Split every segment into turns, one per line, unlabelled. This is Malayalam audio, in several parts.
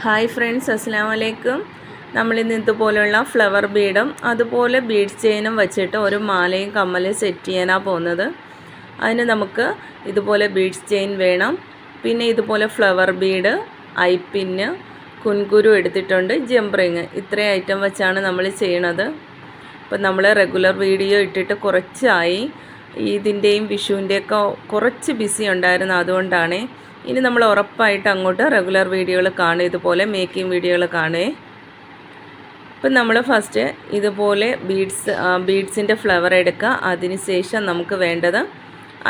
ഹായ് ഫ്രണ്ട്സ് അസ്സാം വലൈക്കും നമ്മളിന്ന് ഇതുപോലെയുള്ള ഫ്ലവർ ബീഡും അതുപോലെ ബീഡ് ചെയിനും വെച്ചിട്ട് ഒരു മാലയും കമ്മലും സെറ്റ് ചെയ്യാനാണ് പോകുന്നത്. അതിന് നമുക്ക് ഇതുപോലെ ബീഡ്സ് ചെയിൻ വേണം. പിന്നെ ഇതുപോലെ ഫ്ലവർ ബീഡ് ഐപ്പിന്ന് കുൻകുരു എടുത്തിട്ടുണ്ട് ജംപ്രിങ് ഇത്രയും ഐറ്റം വെച്ചാണ് നമ്മൾ ചെയ്യണത്. ഇപ്പം നമ്മൾ റെഗുലർ വീഡിയോ ഇട്ടിട്ട് കുറച്ചായി. ഇതിന്റെയും വിഷുവിന്റെയൊക്കെ കുറച്ച് ബിസി ഉണ്ടായിരുന്നു അതുകൊണ്ടാണ് ഇനി നമ്മൾ ഉറപ്പായിട്ട് അങ്ങോട്ട് റെഗുലർ വീഡിയോകൾ കാണുക. ഇതുപോലെ മേക്കിംഗ് വീഡിയോകൾ കാണേ ഇപ്പം നമ്മൾ ഫസ്റ്റ് ഇതുപോലെ ബീഡ്സ് ബീഡ്സിന്റെ ഫ്ലവർ എടുക്കുക. അതിന് ശേഷം നമുക്ക് വേണ്ടത്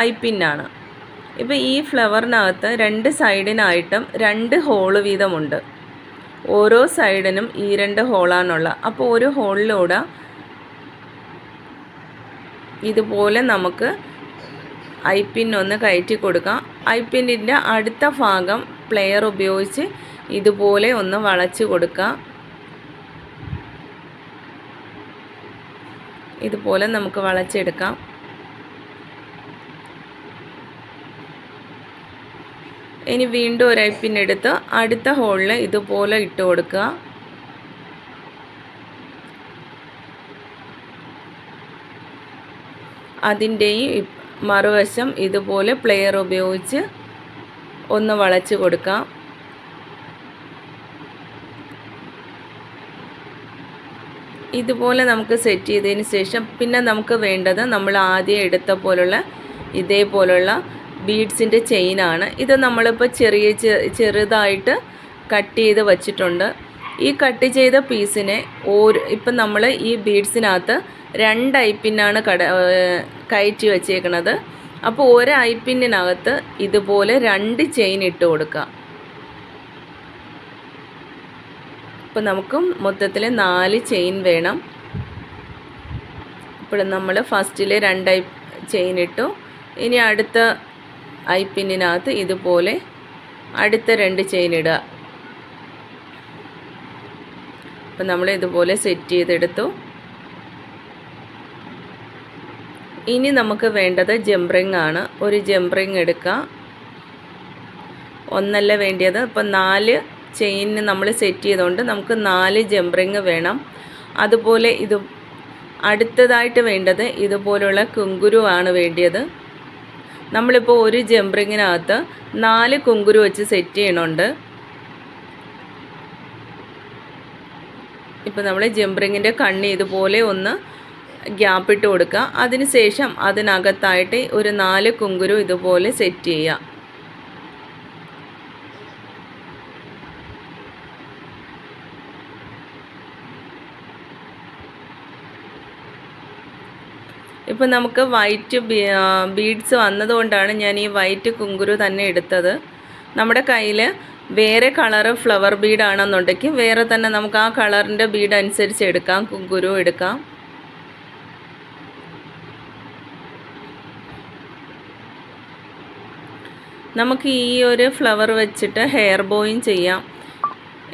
ഐ പിന്നാണ് ഇപ്പോൾ ഈ ഫ്ലവറിനകത്ത് രണ്ട് സൈഡിനായിട്ടും രണ്ട് ഹോൾ വീതമുണ്ട്. ഓരോ സൈഡിനും ഈ രണ്ട് ഹോളാണുള്ള അപ്പോൾ ഒരു ഹോളിലൂടെ ഇതുപോലെ നമുക്ക് ഐ പിന്നൊന്ന് കയറ്റി കൊടുക്കാം. ഐ പിന്നിന്റെ അടുത്ത ഭാഗം പ്ലെയർ ഉപയോഗിച്ച് ഇതുപോലെ ഒന്ന് വളച്ച് കൊടുക്കുക ഇതുപോലെ നമുക്ക് വളച്ചെടുക്കാം. ഇനി വീണ്ടും ഒരു എടുത്ത് അടുത്ത ഹോളിൽ ഇതുപോലെ ഇട്ട് കൊടുക്കുക അതിന്റെയും മറുവശം ഇതുപോലെ പ്ലെയർ ഉപയോഗിച്ച് ഒന്ന് വളച്ച് കൊടുക്കാം. ഇതുപോലെ നമുക്ക് സെറ്റ് ചെയ്തതിന് ശേഷം പിന്നെ നമുക്ക് വേണ്ടത് നമ്മൾ ആദ്യം എടുത്ത പോലുള്ള ഇതേപോലുള്ള ബീഡ്സിന്റെ ചെയിനാണ് ഇത് നമ്മളിപ്പോൾ ചെറിയ ചെറുതായിട്ട് കട്ട് ചെയ്ത് വച്ചിട്ടുണ്ട്. ഈ കട്ട് ചെയ്ത പീസിനെ ഓരോ ഇപ്പം നമ്മൾ ഈ ബീഡ്സിനകത്ത് രണ്ട് ഐപ്പിന്നാണ് കട കയറ്റി വച്ചേക്കണത്. അപ്പോൾ ഒരു ഐപ്പിന്നിനകത്ത് ഇതുപോലെ രണ്ട് ചെയിൻ ഇട്ട് കൊടുക്കുക. അപ്പോൾ നമുക്ക് മൊത്തത്തിൽ നാല് ചെയിൻ വേണം. ഇപ്പോൾ നമ്മൾ ഫസ്റ്റിൽ രണ്ട് ഐ ചെയിൻ ഇട്ടു. ഇനി അടുത്ത ഐപ്പിന്നിനകത്ത് ഇതുപോലെ അടുത്ത രണ്ട് ചെയിൻ ഇടുക. അപ്പം നമ്മൾ ഇതുപോലെ സെറ്റ് ചെയ്തെടുത്തു. ഇനി നമുക്ക് വേണ്ടത് ജംപ്രിങ് ആണ്. ഒരു ജംപ്രിങ് എടുക്കുക. ഒന്നല്ല വേണ്ടിയത്. ഇപ്പം നാല് ചെയിന് നമ്മൾ സെറ്റ് ചെയ്തുകൊണ്ട് നമുക്ക് നാല് ജംപ്രിങ് വേണം. അതുപോലെ ഇത് അടുത്തതായിട്ട് വേണ്ടത് ഇതുപോലുള്ള കുങ്കുരു ആണ് വേണ്ടിയത്. നമ്മളിപ്പോൾ ഒരു ജംപ്രിങ്ങിനകത്ത് നാല് കുങ്കുരു വെച്ച് സെറ്റ് ചെയ്യണുണ്ട്. ഇപ്പോൾ നമ്മൾ ജംപറിങ്ങിന്റെ കണ്ണി ഇതുപോലെ ഒന്ന് ഗ്യാപ്പ് ഇട്ട് കൊടുക്കുക. അതിനുശേഷം അതിനകത്തായിട്ട് ഒരു നാല് കുങ്കുരു ഇതുപോലെ സെറ്റ് ചെയ്യുക. ഇപ്പം നമുക്ക് വൈറ്റ് ബീഡ്സ് വന്നതുകൊണ്ടാണ് ഞാൻ ഈ വൈറ്റ് കുങ്കുരു തന്നെ എടുത്തത്. നമ്മുടെ കയ്യിൽ വേറെ കളറ് ഫ്ലവർ ബീഡാണെന്നുണ്ടെങ്കിൽ വേറെ തന്നെ നമുക്ക് ആ കളറിന്റെ ബീഡ് അനുസരിച്ച് എടുക്കാം കുങ്കുരു എടുക്കാം. നമുക്ക് ഈ ഒരു ഫ്ലവർ വെച്ചിട്ട് ഹെയർ ബോയും ചെയ്യാം.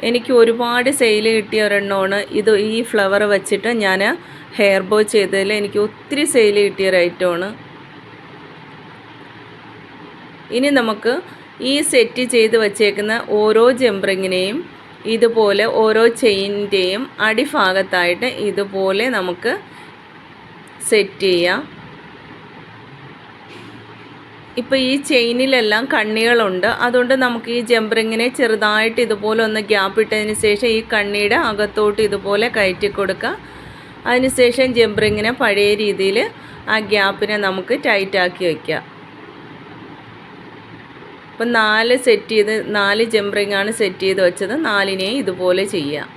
എനിക്ക് ഒരുപാട് സെയിൽ കിട്ടിയ ഒരെണ്ണമാണ്. ഇത് ഈ ഫ്ലവർ വെച്ചിട്ട് ഞാൻ ഹെയർ ബോ ചെയ്തതിൽ എനിക്ക് ഒത്തിരി സെയിൽ കിട്ടിയ ഒരു ഐറ്റമാണ് ഇനി നമുക്ക് ഈ സെറ്റ് ചെയ്ത് വച്ചേക്കുന്ന ഓരോ ജംപറിങ്ങിനെയും ഇതുപോലെ ഓരോ ചെയിനിന്റെയും അടിഭാഗത്തായിട്ട് ഇതുപോലെ നമുക്ക് സെറ്റ് ചെയ്യാം. ഇപ്പോൾ ഈ ചെയിനിലെല്ലാം കണ്ണികളുണ്ട്. അതുകൊണ്ട് നമുക്ക് ഈ ജംപറിങ്ങിനെ ചെറുതായിട്ട് ഇതുപോലെ ഒന്ന് ഗ്യാപ്പ് ഇട്ടതിന് ശേഷം ഈ കണ്ണിയുടെ അകത്തോട്ട് ഇതുപോലെ കയറ്റി കൊടുക്കുക. അതിനുശേഷം ജംപറിങ്ങിനെ പഴയ രീതിയിൽ ആ ഗ്യാപ്പിനെ നമുക്ക് ടൈറ്റാക്കി വയ്ക്കാം. ഇപ്പം നാല് സെറ്റ് ചെയ്ത് നാല് ജംപറിങ്ങാണ് സെറ്റ് ചെയ്ത് വെച്ചത്. നാലിനെയും ഇതുപോലെ ചെയ്യാം.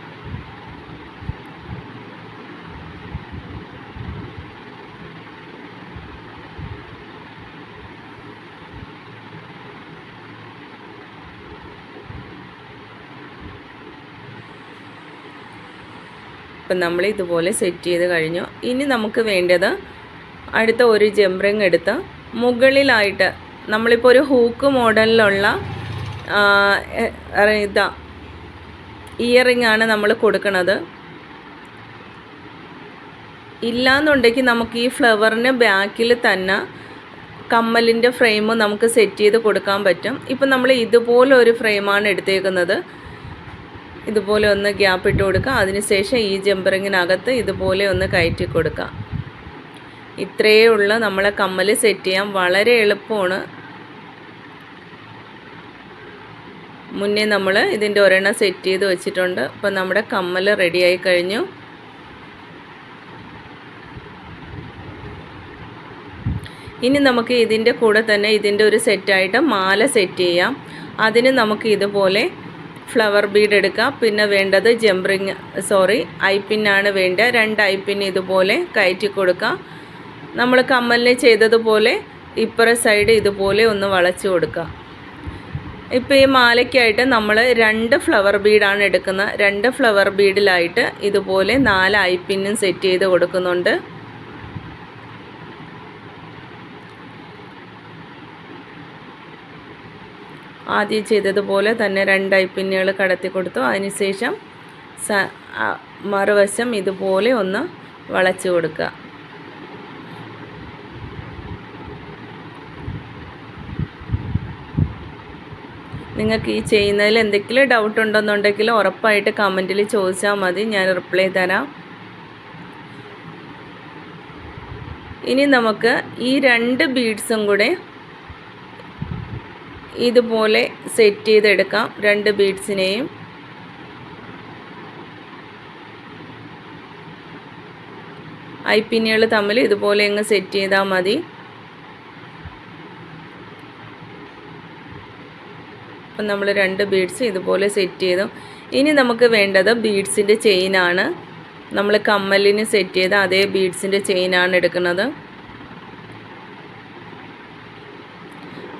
ഇപ്പം നമ്മൾ ഇതുപോലെ സെറ്റ് ചെയ്ത് കഴിഞ്ഞു. ഇനി നമുക്ക് വേണ്ടത് അടുത്ത ഒരു ജംറിങ് എടുത്ത് മുകളിലായിട്ട് നമ്മളിപ്പോൾ ഒരു ഹൂക്ക് മോഡലിലുള്ള ഇതാ ഇയറിംഗ് ആണ് നമ്മൾ കൊടുക്കുന്നത് ഇല്ലാന്നുണ്ടെങ്കിൽ നമുക്ക് ഈ ഫ്ലവറിന് ബാക്കിൽ തന്നെ കമ്മലിന്റെ ഫ്രെയിം നമുക്ക് സെറ്റ് ചെയ്ത് കൊടുക്കാൻ പറ്റും. ഇപ്പം നമ്മൾ ഇതുപോലെ ഒരു ഫ്രെയിമാണ് എടുത്തേക്കുന്നത്. ഇതുപോലെ ഒന്ന് ഗ്യാപ്പ് ഇട്ട് കൊടുക്കുക അതിനുശേഷം ഈ ജമ്പറിങ്ങിനകത്ത് ഇതുപോലെ ഒന്ന് കയറ്റി കൊടുക്കുക ഇത്രയേ ഉള്ളൂ നമ്മളെ കമ്മൽ സെറ്റ് ചെയ്യാൻ വളരെ എളുപ്പമാണ്. മുന്നേ നമ്മൾ ഇതിന്റെ ഒരെണ്ണം സെറ്റ് ചെയ്ത് വെച്ചിട്ടുണ്ട്. അപ്പോൾ നമ്മുടെ കമ്മൽ റെഡിയായി കഴിഞ്ഞു. ഇനി നമുക്ക് ഇതിന്റെ കൂടെ തന്നെ ഇതിന്റെ ഒരു സെറ്റായിട്ട് മാല സെറ്റ് ചെയ്യാം. അതിന് നമുക്ക് ഇതുപോലെ ഫ്ലവർ ബീഡ് എടുക്കാം. പിന്നെ വേണ്ടത് ജംറിങ് സോറി ഐപ്പിന്നാണ് വേണ്ട. രണ്ട് ഐപ്പിന് ഇതുപോലെ കയറ്റി കൊടുക്കാം. നമ്മൾ കമ്മലിൽ ചെയ്തതുപോലെ ഇപ്പുറ സൈഡ് ഇതുപോലെ ഒന്ന് വളച്ചു കൊടുക്കുക ഇപ്പോൾ ഈ മാലയ്ക്കായിട്ട് നമ്മൾ രണ്ട് ഫ്ലവർ ബീഡാണ് എടുക്കുന്നത് രണ്ട് ഫ്ലവർ ബീഡിലായിട്ട് ഇതുപോലെ നാല് ഐപ്പിന്നും സെറ്റ് ചെയ്ത് കൊടുക്കുന്നുണ്ട്. ആദ്യം ചെയ്തതുപോലെ തന്നെ രണ്ട് ഐപ്പിന്നുകൾ കടത്തി കൊടുത്തു. അതിനുശേഷം മറുവശം ഇതുപോലെ ഒന്ന് വളച്ചു കൊടുക്കുക നിങ്ങൾക്ക് ഈ ചെയ്യുന്നതിൽ എന്തെങ്കിലും ഡൗട്ട് ഉണ്ടെന്നുണ്ടെങ്കിൽ ഉറപ്പായിട്ട് കമന്റിൽ ചോദിച്ചാൽ മതി. ഞാൻ റിപ്ലൈ തരാം. ഇനി നമുക്ക് ഈ രണ്ട് ബീഡ്സും കൂടെ ഇതുപോലെ സെറ്റ് ചെയ്തെടുക്കാം. രണ്ട് ബീഡ്സിനെയും ഐപ്പിന്നുകൾ തമ്മിൽ ഇതുപോലെ അങ്ങ് സെറ്റ് ചെയ്താൽ മതി. അപ്പം നമ്മൾ രണ്ട് ബീഡ്സ് ഇതുപോലെ സെറ്റ് ചെയ്തു. ഇനി നമുക്ക് വേണ്ടത് ബീഡ്സിന്റെ ചെയിനാണ് നമ്മൾ കമ്മലിന് സെറ്റ് ചെയ്ത അതേ ബീഡ്സിന്റെ ചെയിനാണ് എടുക്കുന്നത്.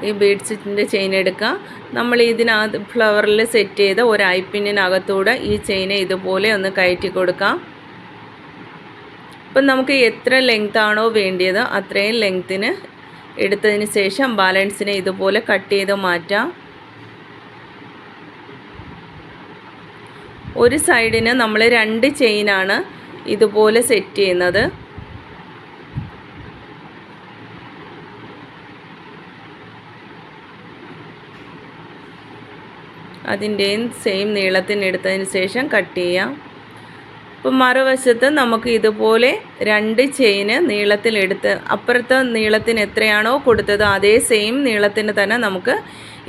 ഈ ബീഡ്സിന്റെ ചെയിൻ എടുക്കുക. നമ്മൾ ഇതിനകത്ത് ഫ്ലവറിൽ സെറ്റ് ചെയ്ത ഒരു ഐപ്പിനകത്തൂടെ ഈ ചെയിനെ ഇതുപോലെ ഒന്ന് കയറ്റി കൊടുക്കാം. അപ്പം നമുക്ക് എത്ര ലെങ്ത് ആണോ വേണ്ടിയത് അത്രയും ലെങ്ത്തിന് എടുത്തതിന് ശേഷം ബാലൻസിനെ ഇതുപോലെ കട്ട് ചെയ്ത് മാറ്റാം. ഒരു സൈഡിന് നമ്മൾ രണ്ട് ചെയിനാണ് ഇതുപോലെ സെറ്റ് ചെയ്യുന്നത്. അതിന്റെയും സെയിം നീളത്തിന് എടുത്തതിന് ശേഷം കട്ട് ചെയ്യാം. അപ്പം മറുവശത്ത് നമുക്ക് ഇതുപോലെ രണ്ട് ചെയിന് നീളത്തിലെടുത്ത് അപ്പുറത്തെ നീളത്തിന് എത്രയാണോ കൊടുത്തത് അതേ സെയിം നീളത്തിന് തന്നെ നമുക്ക്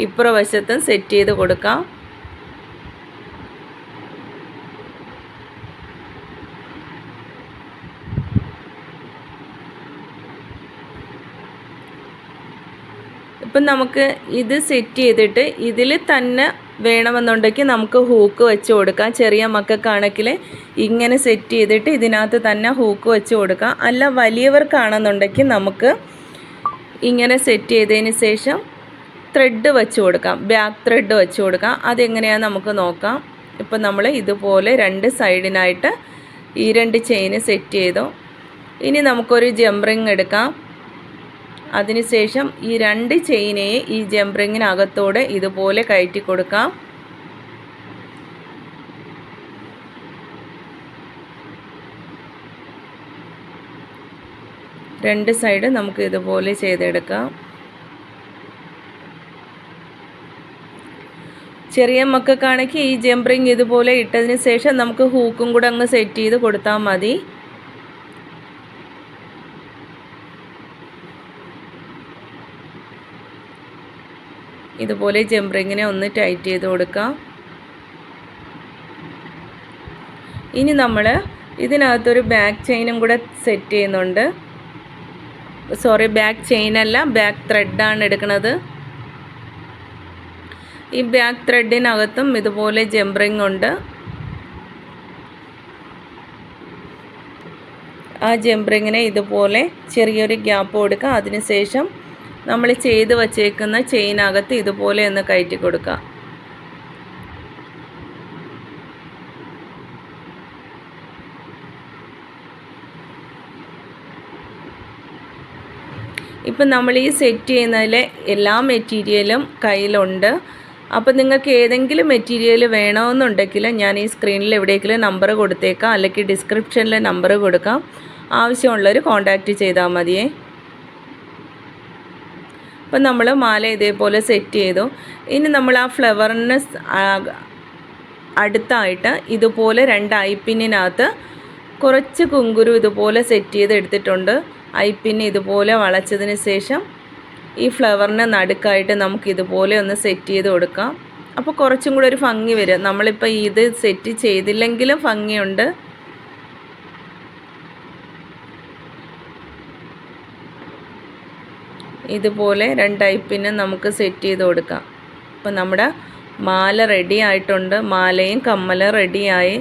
ഇപ്പുറവശത്തും സെറ്റ് ചെയ്ത് കൊടുക്കാം. ഇപ്പം നമുക്ക് ഇത് സെറ്റ് ചെയ്തിട്ട് ഇതിൽ തന്നെ വേണമെന്നുണ്ടെങ്കിൽ നമുക്ക് ഹൂക്ക് വെച്ച് കൊടുക്കാം. ചെറിയ മക്കൾക്കാണെങ്കിൽ ഇങ്ങനെ സെറ്റ് ചെയ്തിട്ട് ഇതിനകത്ത് തന്നെ ഹൂക്ക് വെച്ച് കൊടുക്കാം. അല്ല വലിയവർക്കാണെന്നുണ്ടെങ്കിൽ നമുക്ക് ഇങ്ങനെ സെറ്റ് ചെയ്തതിന് ശേഷം ത്രെഡ് വെച്ച് കൊടുക്കാം. ബാക്ക് ത്രെഡ് വെച്ച് കൊടുക്കാം. അതെങ്ങനെയാണെന്ന് നമുക്ക് നോക്കാം. ഇപ്പം നമ്മൾ ഇതുപോലെ രണ്ട് സൈഡിനായിട്ട് ഈ രണ്ട് ചെയിന് സെറ്റ് ചെയ്തു. ഇനി നമുക്കൊരു ജംറിങ് എടുക്കാം. അതിനുശേഷം ഈ രണ്ട് ചെയിനയെ ഈ ജംറിങ്ങിനകത്തോടെ ഇതുപോലെ കയറ്റി കൊടുക്കാം. രണ്ട് സൈഡ് നമുക്ക് ഇതുപോലെ ചെയ്തെടുക്കാം. ചെറിയ മക്കൾക്കാണെങ്കിൽ ഈ ജംറിങ് ഇതുപോലെ ഇട്ടതിന് ശേഷം നമുക്ക് ഹൂക്കും കൂടെ അങ്ങ് സെറ്റ് ചെയ്ത് കൊടുത്താൽ മതി. ഇതുപോലെ ജംറിങ്ങിനെ ഒന്ന് ടൈറ്റ് ചെയ്ത് കൊടുക്കാം. ഇനി നമ്മൾ ഇതിനകത്തൊരു ബാക്ക് ചെയിനും കൂടെ സെറ്റ് ചെയ്യുന്നുണ്ട്. സോറി ബാക്ക് ചെയിനല്ല ബാക്ക് ത്രെഡാണ് എടുക്കുന്നത് ഈ ബാക്ക് ത്രെഡിനകത്തും ഇതുപോലെ ജംറിങ് ഉണ്ട്. ആ ജംറിങ്ങിനെ ഇതുപോലെ ചെറിയൊരു ഗ്യാപ്പ് കൊടുക്കുക അതിനുശേഷം നമ്മൾ ചെയ്ത് വച്ചേക്കുന്ന ചെയിനകത്ത് ഇതുപോലെ ഒന്ന് കയറ്റി കൊടുക്കുക. ഇപ്പം നമ്മൾ ഈ സെറ്റ് ചെയ്യുന്നതിൽ എല്ലാ മെറ്റീരിയലും കയ്യിലുണ്ട്. അപ്പോൾ നിങ്ങൾക്ക് ഏതെങ്കിലും മെറ്റീരിയൽ വേണമെന്നുണ്ടെങ്കിൽ ഞാൻ ഈ സ്ക്രീനിൽ എവിടെയെങ്കിലും നമ്പർ കൊടുത്തേക്കാം. അല്ലെങ്കിൽ ഡിസ്ക്രിപ്ഷനിൽ നമ്പർ കൊടുക്കാം. ആവശ്യമുള്ളവർ കോൺടാക്റ്റ് ചെയ്താൽ മതിയേ. അപ്പം നമ്മൾ മാല ഇതേപോലെ സെറ്റ് ചെയ്തു. ഇനി നമ്മൾ ആ ഫ്ലവറിന് അടുത്തായിട്ട് ഇതുപോലെ രണ്ട് ഐപ്പിന്നിനകത്ത് കുറച്ച് കുങ്കുരു ഇതുപോലെ സെറ്റ് ചെയ്ത് എടുത്തിട്ടുണ്ട്. ഐപ്പിന് ഇതുപോലെ വളച്ചതിന് ശേഷം ഈ ഫ്ലവറിന് നടുക്കായിട്ട് നമുക്ക് ഇതുപോലെ ഒന്ന് സെറ്റ് ചെയ്ത് കൊടുക്കാം. അപ്പോൾ കുറച്ചും കൂടെ ഒരു ഭംഗി വരും. നമ്മളിപ്പോൾ ഇത് സെറ്റ് ചെയ്തില്ലെങ്കിലും ഭംഗിയുണ്ട്. ഇതുപോലെ രണ്ട് ടൈപ്പിന് നമുക്ക് സെറ്റ് ചെയ്ത് കൊടുക്കാം. അപ്പോൾ നമ്മുടെ മാല റെഡി ആയിട്ടുണ്ട്. മാലയും കമ്മലും റെഡിയായി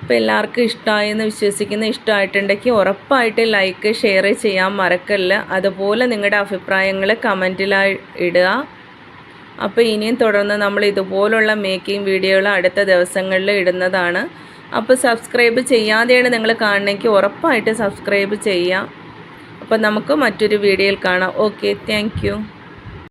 അപ്പോൾ എല്ലാവർക്കും ഇഷ്ടമായി എന്ന് വിശ്വസിക്കുന്ന ഇഷ്ടമായിട്ടുണ്ടെങ്കിൽ ഉറപ്പായിട്ട് ലൈക്ക് ഷെയർ ചെയ്യാൻ മറക്കല്ല. അതുപോലെ നിങ്ങളുടെ അഭിപ്രായങ്ങൾ കമന്റിലായി ഇടുക. അപ്പോൾ ഇനിയും തുടർന്ന് നമ്മൾ ഇതുപോലുള്ള മേക്കിംഗ് വീഡിയോകൾ അടുത്ത ദിവസങ്ങളിൽ ഇടുന്നതാണ്. അപ്പോൾ സബ്സ്ക്രൈബ് ചെയ്യാതെയാണ് നിങ്ങൾ കാണണമെങ്കിൽ ഉറപ്പായിട്ട് സബ്സ്ക്രൈബ് ചെയ്യാം. അപ്പോൾ നമുക്ക് മറ്റൊരു വീഡിയോയിൽ കാണാം. Okay thank